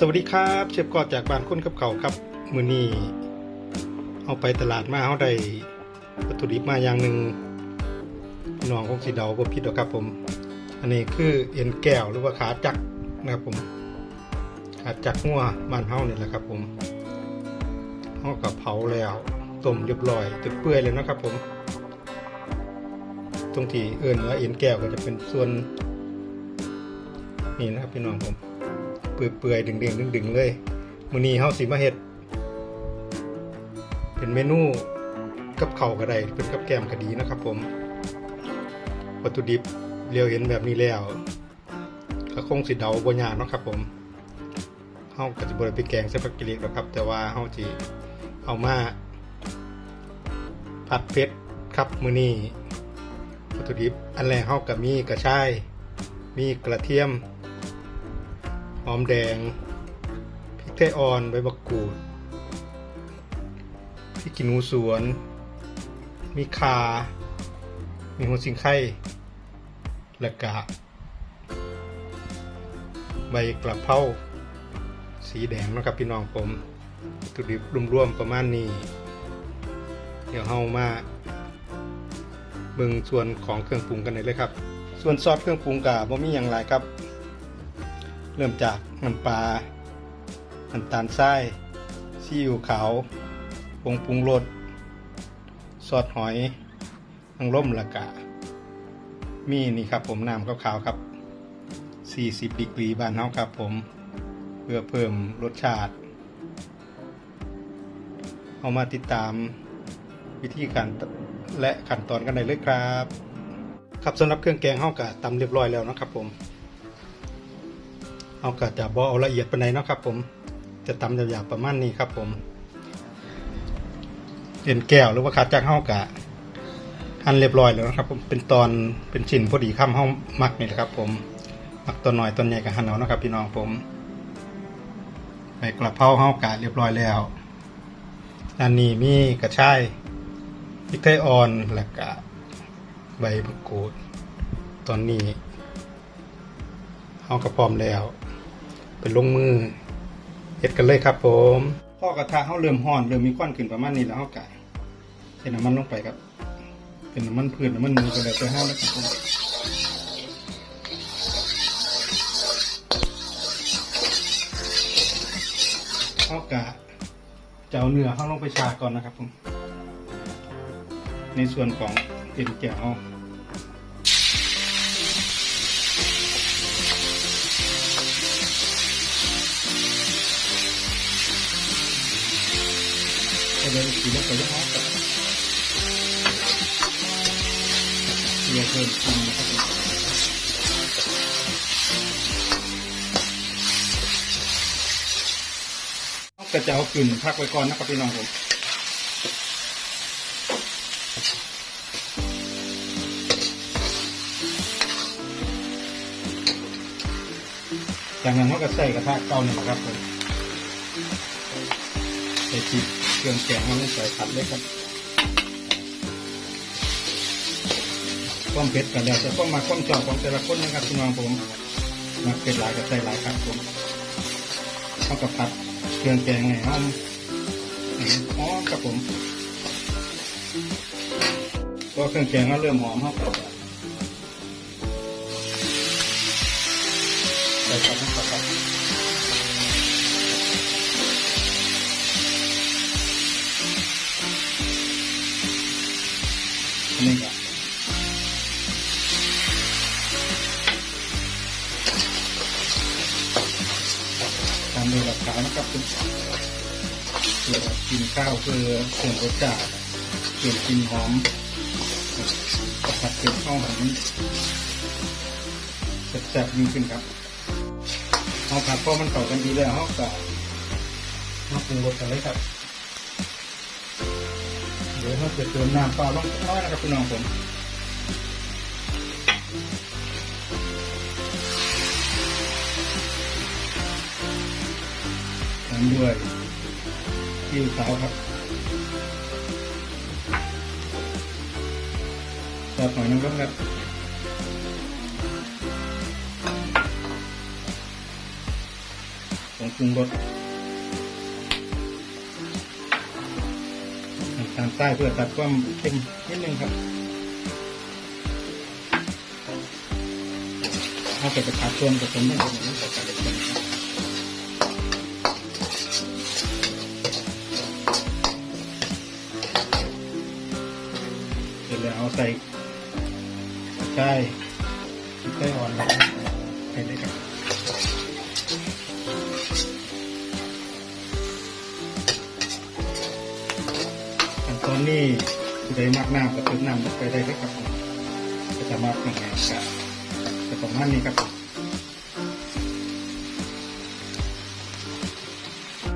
สวัสดีครับเชฟกอดจากบ้านคนกับเขาครับ มือนี้เอาไปตลาดมาเอาได้วัตถุดิบมาอย่างหนึ่งน้องคงสีเดาบ่ผิดหรอกครับผม อันนี้คือเอ็นแก้วหรือว่าขาจักนะครับผม ขาจักงัวบ้านเฮานี่แหละครับ ผมเฮากับเผาแล้วต้มเรียบร้อยจนเปื่อยเลยนะครับ ผม ตรงที่เอิ้นว่าเอ็นแก้วก็จะเป็นส่วน นี่นะครับพี่น้องผม เปื่อยๆดึงๆดึงๆเลยมื้อนี้เฮาสิมาเฮ็ดเป็นเมนูกับเข้าก็ได้เป็นกับแกมก็ดีนะครับ ผมวัตถุดิบเรียวเห็นแบบนี้แล้วก็คงสิเดาบ่ยากเนาะครับ ผมเฮาก็สิบ่ได้ไปแกงใส่ผักกิริกหรอกครับ แต่ว่าเฮาสิเอามาผัดเผ็ดครับมื้อนี้วัตถุดิบอันแรกเฮาก็มีกระชาย มีกระเทียม หอมแดง พริกไทยอ่อน ใบมะกรูด พริกขี้หนูสวน มีข่ามีหัวสิงไข่และกะใบกระเพราสีแดงนะครับพี่น้องผมตุดิบรวมๆประมาณนี้ เดี๋ยวเฮามาเบิ่งส่วนของเครื่องปรุงกันเลยครับ ส่วนซอสเครื่องปรุงกะบ่มีอย่างไรครับ เริ่มจากน้ำปลาน้ำตาลทรายซีอิ๊วขาวผงปรุงรสซอสหอยนางร่มละกะ มีนี่ครับผมน้ำขาวๆครับ 40ดีกรีบ้านเฮาครับผม เพื่อเพิ่มรสชาติเอามาติดตามวิธีการและขั้นตอนกันได้เลยครับ ครับสำหรับเครื่องแกงเฮากะตำเรียบร้อยแล้วนะครับผม เอาก็จะบอเอาละเอียดไปไหนเนาะครับ ผมจะตำหยาบๆประมาณนี้ครับ ผมเอ็นแก้วหรือว่าขาจักเฮากะหั่นเรียบร้อยแล้วนะครับ ผมเป็นตอนเป็นชิ้นพอดีข้ามเฮามักนี่แหละครับ ผมมักตัวหน่อยตัวใหญ่กับหั่นเอานะครับ พี่น้องผมใบกระเพราเฮากะเรียบร้อยแล้วด้านนี้มีกระชายพริกไทยอ่อนแล้วก็ใบมะกรูดตอนนี้เอากระพร้อมแล้ว เป็นลงมือเฮ็ดกันเลยครับผมพ่อกระทะเขาเริ่มห่อนเริ่มมีควันขึ้นประมาณนี้แล้วเขากะใส่น้ำมันลงไปครับ เป็นน้ำมันพืชน้ำมันหมูก็แล้วแต่ห้าแล้วครับผมเขากะจะเอาเนื้อเข้าลงไปชาก่อนนะครับผมในส่วนของเอ็นแก้ว ก็เลยขี่รถไปยังห้องกับเรือเพิ่มกินนะครับผมก็จะเอากลิ่นพักไว้ก่อนนะครับพี่น้องผมจากนั้นเราก็ใส่กระทะเก่านี่แหละครับผมใส่จิบ เครื่องแกงมันใส่ผัดเลยครับความเผ็ดกันแล้วจะต้องมาความชอบของแต่ละคนนะครับพี่น้องผมมาเผ็ดหลายก็ใส่หลายครับผมเข้ากับผัดเครื่องแกงไงหอมหอมครับผมก็เครื่องแกงก็เริ่มหอมครับใส่ครับครับ ตามด้วยหลักฐานนะครับคุณเพื่อกินข้าวเพื่อเสริมรสชาติเพื่อกินหอมผัดเผ็ดข้าวหอมแซ่บๆยิ่งขึ้นครับเอาผัดพอมันเข้ากันดีแล้วเขาก็มาปรุงรสกันเลยครับ เดี๋ยวเราจะเติมน้ำเปล่าลงน้อยนะครับพี่น้องผม ตามด้วยซีอิ๊วขาวครับซอสหอยนางรมครับผงปรุงรสน้ำตาลใต้เพื่อตัดความเค็มนิดนึงครับเอาไปผัดส่วนผสมให้เป็นอย่างนี้ เสร็จแล้วเอาใส่กระชายพริกไทยอ่อนแล้วใส่เลยครับขั้นตอนนี้ผู้ใดมากน้ำก็เติมน้ำไปได้เลยครับผมก็จะมากยังไงครับจะประมาณนี้ครับผม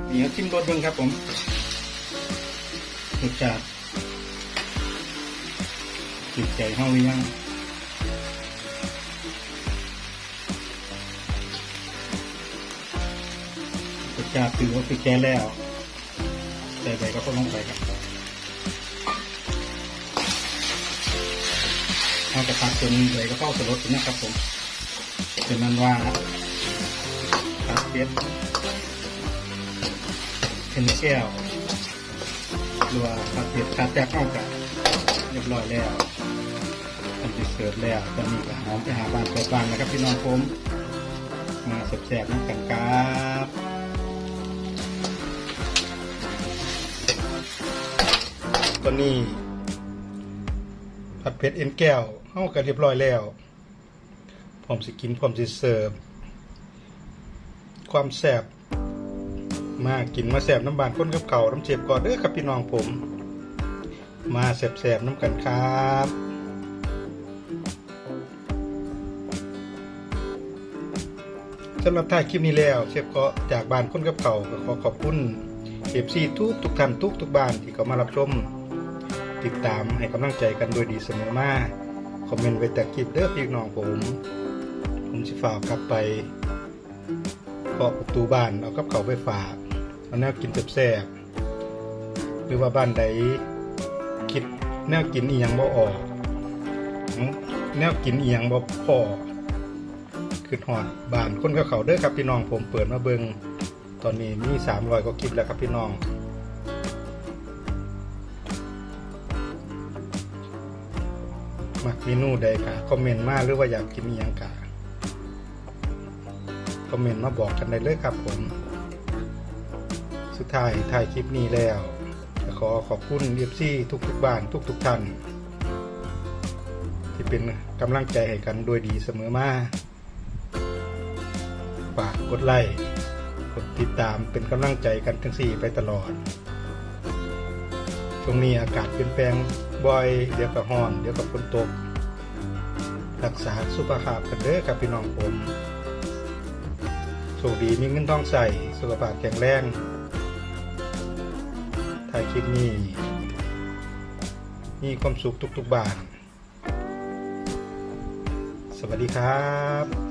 นี่ครับชิมรสเบิ่งครับผมรสชาติ ติดใจเฮาหรือยังรสชาติถือว่าคือแก่แล้วใส่ไปก็ลงไปครับเอากระทะจนเลยก็เข้าสลดนะครับผมเป็นนั้นว่าตัดเป็ดเป็นแก้วหรือว่าตัดเป็ดตัดแจกเข้ากัน รียบร้อยแล้วทำติเสิร์ฟแล้วตอนนี้ก็หอมไปหาบ้านเปิดบ้านนะครับพี่น้องผมมาแสบๆน้ำกันครับตอนนี้ผัดเผ็ดเอ็นแก้วเฮากันเรียบร้อยแล้วพร้อมสิกินพร้อมสิเสิร์ฟความแซ่บมากินมาแซ่บน้ำบานก้นกับเก่าน้ำเจ็บก่อนเด้อครับพี่น้องผม มาแซ่บๆน้ำกันครับสำหรับถ่ายคลิปนี้แล้วเชฟก็จากบ้านคนกับเก่าก็ขอขอบคุณเอฟซีทุกทุกท่านทุกทุกบ้านที่เขามารับชม ติดตามให้กำลังใจกันโดยดีเสมอมาคอมเมนต์ไว้แต่คลิปเด้อพี่น้องผม ผมสิฝากกลับไปเคาะประตูบ้านเอากับเขาไปฝากเอาแนวกินแซ่บๆหรือว่าบ้านใด แนวกินเอียงบ่ออก แนวกินเอียงบ่พอคือหอดบานคนกับเขาเด้อครับพี่น้องผมเปิดมาเบิงตอนนี้มี300กว่าคลิปแล้วครับพี่น้องมักเมนูใดค่ะคอมเมนต์มาหรือว่าอยากกินอหยังกะคอมเมนต์มาบอกกันได้เลยครับผม สุดท้ายถ่ายคลิปนี้แล้ว ขอขอบคุณเอฟซีทุกทุกบ้านทุกทุกท่าน ที่เป็นกำลังใจให้กันโดยดีเสมอมาฝากกดไลค์กดติดตามเป็นกำลังใจกันทั้งสี่ไปตลอด ช่วงนี้อากาศเปลี่ยนแปลงบ่อย เดี๋ยวก็ร้อน เดี๋ยวก็ฝนตก รักษาสุขภาพกันเด้อครับพี่น้องผมโชคดีมีเงินทองใส่สุขภาพแข็งแรง ถ่ายคลิปนี้มีความสุขทุกๆบ้านสวัสดีครับ